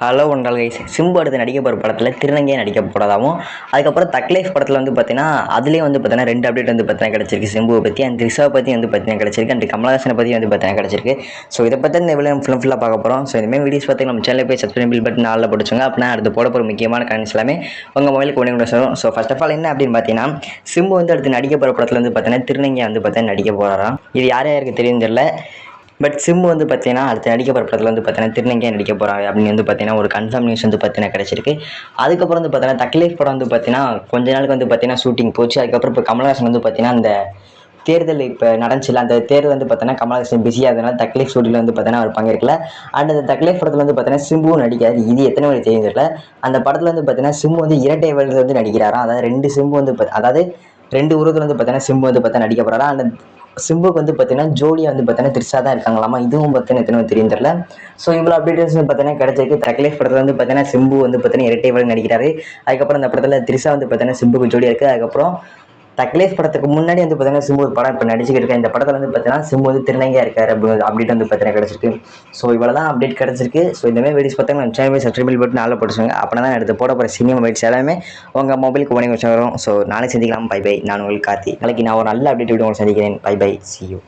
Hello ஒன்றால் guys Simbu அடுத்து நடிக்க போகிற படத்தில் திருநங்கையை நடிக்க போகிறதாகவும் அதுக்கப்புறம் தக்லைஃப் படத்தில் வந்து பார்த்தீங்கன்னா அதுலேயே வந்து பார்த்தீங்கன்னா ரெண்டு அப்டேட் வந்து பார்த்தீங்கன்னா கிடச்சிருக்கு சிம்புவை பற்றி அண்ட் த்ரிஷாவை பற்றி வந்து பார்த்தீங்கன்னா கிடச்சிருக்கு அண்ட் கமலஹாசனை பற்றி வந்து பார்த்தீங்கன்னா கிடச்சிருக்கு. ஸோ இதை பற்றி இந்த விலை ஃபுல்லாக ஃபுல்லாக பார்க்க போகிறோம் ஸோ இந்தமாதிரி வீடியோஸ் பார்த்து நம்ம சேனலில் போய் சப்ஸ்கிரைப் பில் பட்டன் நாளில் பிடிச்சோங்க அப்படின்னா அடுத்து போட போகிற முக்கியமான கண்ட்ஸ் எல்லாமே உங்கள் மொபைலுக்கு ஒன்று கொண்டு வரும். ஸோ ஃபஸ்ட் ஆஃப் ஆல் என்ன அப்படின்னு பார்த்தீங்கன்னா சிம்பு வந்து அடுத்து நடிக்க போகிற படத்தில் வந்து பார்த்தீங்கன்னா திருநங்கையை வந்து பார்த்தீங்கன்னா நடிக்க போகிறாராம் இது யார் யாருக்கு தெரியும் தெரியல. பட் சிம் வந்து பார்த்தீங்கன்னா அடுத்து நடிக்க போகிற படத்தில் வந்து பார்த்தீங்கன்னா திருநங்கையாக நடிக்க போகிறாங்க அப்படின்னு வந்து பார்த்தீங்கன்னா ஒரு கன்ஃபார்ம் நியூஸ் வந்து பார்த்தீங்கன்னா கிடச்சிருக்கு அதுக்கப்புறம் வந்து பார்த்தீங்கன்னா தக்லீஃப் படம் வந்து பார்த்தீங்கன்னா கொஞ்ச நாளுக்கு வந்து பார்த்தீங்கன்னா ஷூட்டிங் போச்சு அதுக்கப்புறம் இப்போ கமல்ஹாசன் வந்து பார்த்தீங்கன்னா அந்த தேர்தல் இப்போ நடந்துச்சுல அந்த தேர்தல் வந்து பார்த்தீங்கன்னா கமலஹாசன் பிஸியாக இருந்தனால தக்லீஃப் ஷூட்டில் வந்து பார்த்தீங்கன்னா அவர் பங்கேற்கல அண்ட் அந்த தக்லீஃப் படத்தில் வந்து பார்த்தீங்கன்னா சிம்புவும் நடிக்காது இது எத்தனை வரை தெரியும் தெரியல அந்த படத்தில் வந்து பார்த்தீங்கன்னா சிம்பு வந்து இரட்டை வேலையில் வந்து நடிக்கிறாரா அதாவது ரெண்டு சிம்பு வந்து அதாவது ரெண்டு உருவத்தில் வந்து பார்த்தீங்கன்னா சிம்பு வந்து பார்த்தா நடிக்க போகிறாரா அந்த சிம்புக்கு வந்து பார்த்தீங்கன்னா ஜோடியாக வந்து பார்த்தீங்கன்னா த்ரிஷா தான் இருக்காங்களாமா? இதுவும் பார்த்தீங்கன்னா எத்தனை தெரியும் தெரியல. ஸோ இவ்வளோ அப்டேட்ஸ் வந்து பார்த்தீங்கன்னா கிடைச்சிருக்கு. தக்லீஃப் படத்தில் வந்து பார்த்தீங்கன்னா சிம்பு வந்து பார்த்தீங்கன்னா இரட்டை வழி நடிக்கிறாரு. அதுக்கப்புறம் அந்த படத்தில் த்ரிஷா வந்து பார்த்தீங்கன்னா சிம்புக்கு ஜோடியாக இருக்குது அதுக்கப்புறம் தக்லேஸ் படத்துக்கு முன்னாடி வந்து பார்த்தீங்கன்னா சிம்பு படம் இப்போ நடிச்சுக்கிட்டு இருக்கேன் இந்த படத்தில் வந்து பார்த்தீங்கன்னா சிம்பு வந்து திருநங்கையாக இருக்காரு அப்படி அப்டேட் வந்து பார்த்தீங்கன்னா கிடச்சிருக்கு. ஸோ இவ்வளோ தான் அப்டேட் கிடச்சிருக்கு ஸோ இந்தமாதிரி வீடியோஸ் பார்த்தீங்கன்னா நம்ம சேனல் சப்ஸ்கிரைபிள் பட்டு நாளில் போட்டுச்சுங்க அப்படின்னா தான் எடுத்து போட போகிற சினிமா வீடியோஸ் எல்லாமே உங்கள் மொபைலுக்கு உடனே வச்சு வரும். ஸோ நாளைக்கு சந்திக்கலாம். பை பை நான் உங்களுக்கு கார்த்தி. நாளைக்கு நான் ஒரு நல்ல அப்டேட் வீடியோ உங்களுக்கு சந்திக்கிறேன். By by C you